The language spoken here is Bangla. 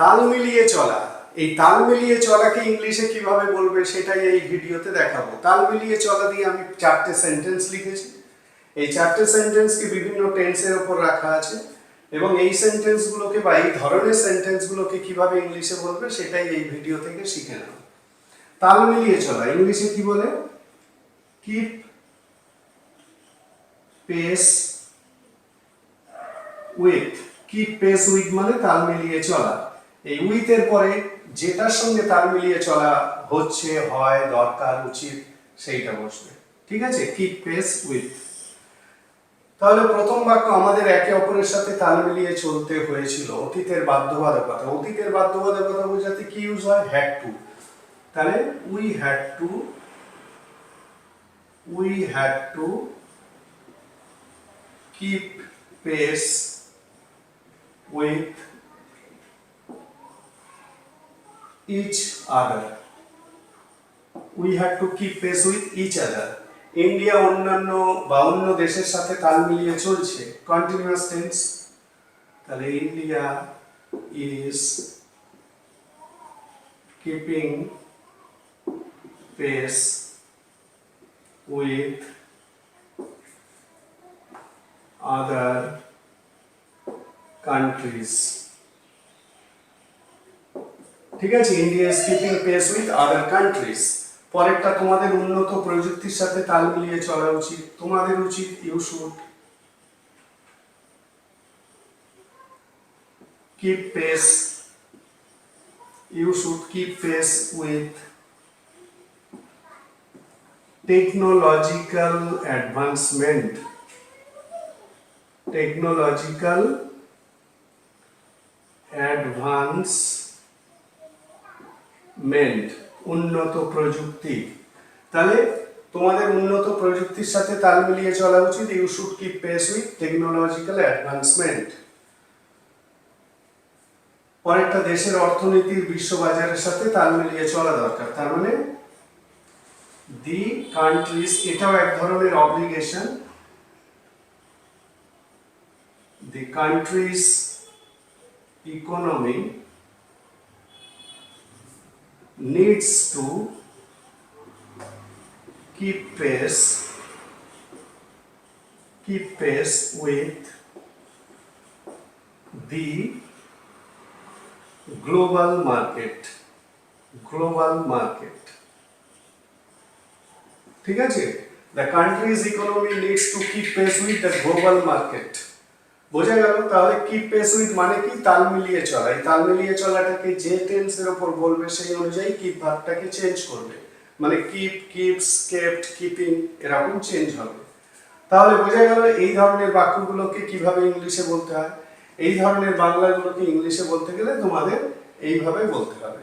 তাল মিলিয়ে চলা। এই তাল মিলিয়ে চলাকে ইংলিশে কীভাবে বলবে সেটাই এই ভিডিওতে দেখাবো। তাল মিলিয়ে চলা দিয়ে আমি চারটে সেন্টেন্স লিখেছি। এই চারটে সেন্টেন্সকে বিভিন্ন টেন্সের ওপর রাখা আছে এবং এই সেন্টেন্সগুলোকে বা এই ধরনের সেন্টেন্সগুলোকে কীভাবে ইংলিশে বলবে সেটাই এই ভিডিও থেকে শিখে নাও। তাল মিলিয়ে চলা, ইংলিশে কি বলে? Keep pace with keep pace with মানে তাল মিলিয়ে চলা। এই উইথের পরে যেটার সঙ্গে তাল মিলিয়ে চলা হচ্ছে, হয়, দরকার, উচিত, সেইটা বসবে। ঠিক আছে? কিপ পেস উইথ তাহলে প্রথম বাক্য আমাদের একে অপরের সাথে তাল মিলিয়ে চলতে হয়েছিল। অতীতের বাধ্যবাধকতা। অতীতের বাধ্যবাধকতা বোঝাতে কি ইউজ হয়? হ্যাড টু তাহলে we had to we had to keep pace with each other. We had to keep pace with each other. India অন্যান্য বা অন্য দেশের সাথে তাল মিলিয়ে চলছে কন্টিনিউয়াস টেন্স তাহলে India is keeping pace with other countries. ঠিক আছে India is keeping pace with other countries পরেরটা তোমাদের উন্নত প্রযুক্তির সাথে তাল মিলিয়ে চলা উচিত। তোমাদের উচিত you should keep pace you should keep pace with technological advancement technological advancement উন্নত প্রযুক্তি। তাহলে তোমাদের উন্নত প্রযুক্তির সাথে তাল মিলিয়ে চলা উচিত you should keep pace with technological advancement পরেরটা দেশের অর্থনীতির বিশ্ববাজারের সাথে তাল মিলিয়ে চলা দরকার। তার মানে দি কান্ট্রিজ এটাও এক ধরনের obligation the countries economy needs to keep pace keep pace with the global market global market ঠিক আছে the country's economy needs to keep pace with the global market বোঝা গেল তাহলে কিপ পেস উইথ মানে কি? তাল মিলিয়ে চলা। এই তাল মিলিয়ে চলাটাকে যে টেন্সের উপর বলবে সেই অনুযায়ী কিপ ভাবটাকে চেঞ্জ করবে। মানে কিপ কিপস কেপ্ট কিপিং এরকম চেঞ্জ হবে। তাহলে বোঝা গেল এই ধরনের বাক্যগুলোকে কীভাবে ইংলিশে বলতে হয়? এই ধরনের বাংলাগুলোকে ইংলিশে বলতে গেলে তোমাদের এইভাবে বলতে হবে।